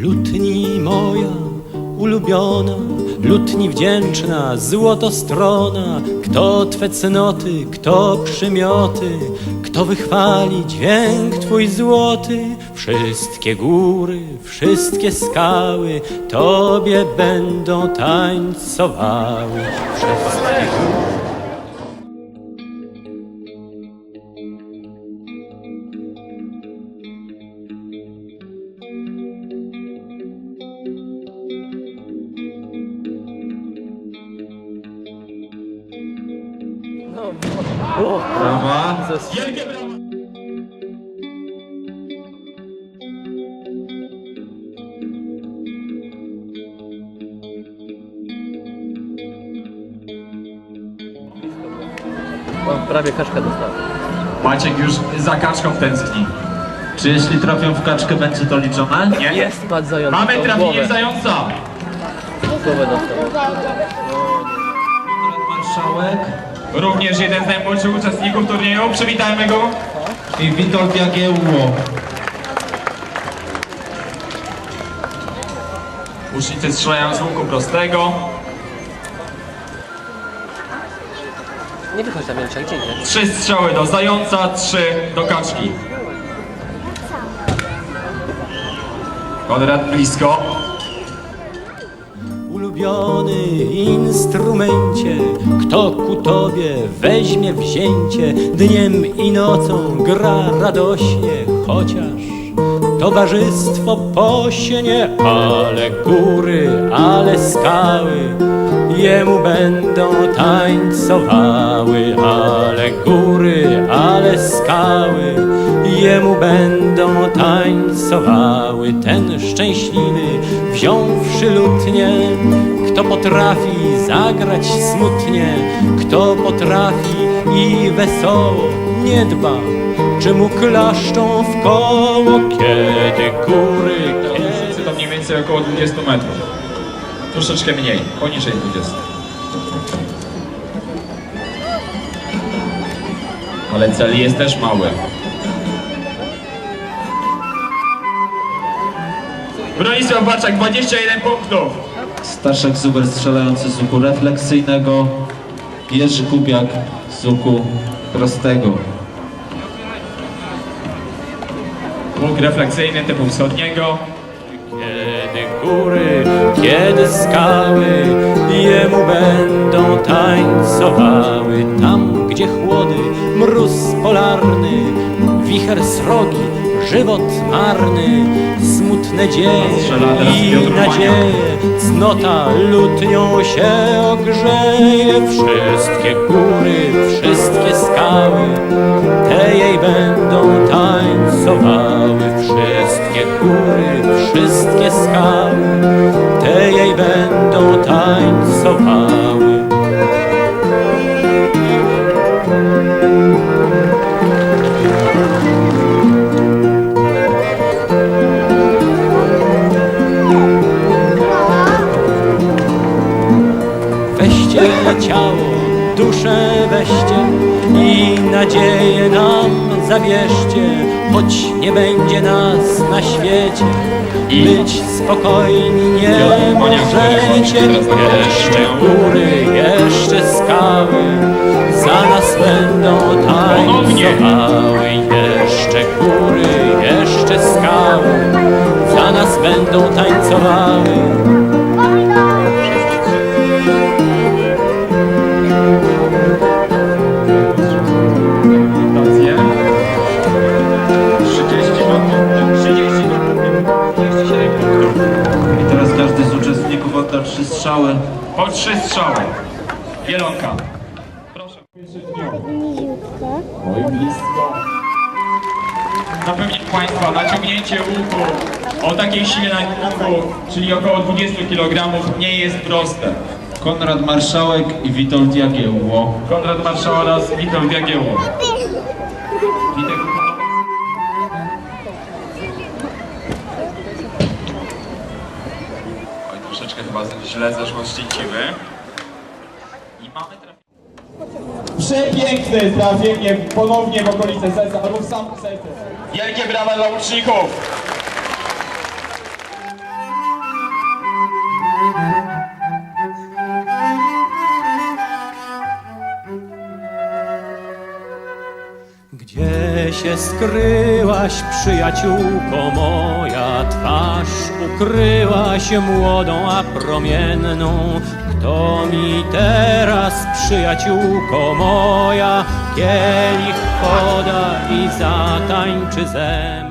Lutni moja ulubiona, lutni wdzięczna, złotostrona, kto Twe cnoty, kto przymioty, kto wychwali dźwięk Twój złoty, wszystkie góry, wszystkie skały Tobie będą tańcowały. Wszystkie góry. Brawa. Mam prawie kaczkę dostałem. Maciek już za kaczką tęskni. Czy jeśli trafią w kaczkę, będzie to liczone? Nie? Jest patrz zająca. Mamy trafienie głowę. w zająca. Głowę dostał. Marszałek Również jeden z najmłodszych uczestników turnieju. Przywitajmy go. i Witold Jagiełło. Łucznicy strzelają z łuku prostego. Nie wychodź tam, gdzie idziesz? Trzy strzały do zająca, trzy do kaczki. Konrad blisko. Ulubiony instrumencie, kto ku tobie weźmie wzięcie, dniem i nocą gra radośnie, chociaż towarzystwo posienie, ale góry, ale skały jemu będą tańcowały, ale góry, ale skały jemu będą tańcowały. Ten szczęśliwy, wziąwszy lutnię, kto potrafi zagrać smutnie, kto potrafi i wesoło nie dba, czy mu klaszczą w koło, kiedy góry, kiedy... To mniej więcej około 20 metrów. Troszeczkę mniej, poniżej 20. Ale cel jest też mały. Bronisław Baczak, 21 punktów. Staszek Zuber strzelający z łuku refleksyjnego. Jerzy Kubiak z łuku prostego. Łuk refleksyjny typu wschodniego. Kiedy góry, kiedy skały jemu będą tańcowały. Tam, gdzie chłody, mróz polarny, wicher srogi, żywot marny Smutne dzieje i nadzieje Cnota lutnią się ogrzeje. Wszystkie góry, wszystkie skały Te jej będą tańcowały. Wszystkie góry, wszystkie skały tańcowały Weźcie ciało, duszę weźcie i nadzieję nam zawierzcie, choć nie będzie nas na świecie. Być spokojni nie możecie, jeszcze góry, jeszcze skały za nas będą tańcowały. Jeszcze góry, jeszcze skały za nas będą tańcowały. I teraz każdy z uczestników odda trzy strzały. Po trzy strzały. Wielonka. Proszę. Oj, blisko. Zapewniam Państwa, naciągnięcie łuku o takiej sile na łuku, czyli około 20 kg, nie jest proste. Konrad Marszałek i Witold Jagiełło. Konrad Marszał oraz Witold Jagiełło. Troszeczkę chyba źle zeszło szczęśliwy. I mamy trafienie. Przepiękne trafienie ponownie w okolice serca, albo w sam serce. Wielkie brawa dla łuczników! Się skryłaś, przyjaciółko moja? Twarz ukryłaś młodą, a promienną. Kto mi teraz, przyjaciółko moja, kielich poda i zatańczy ze mną?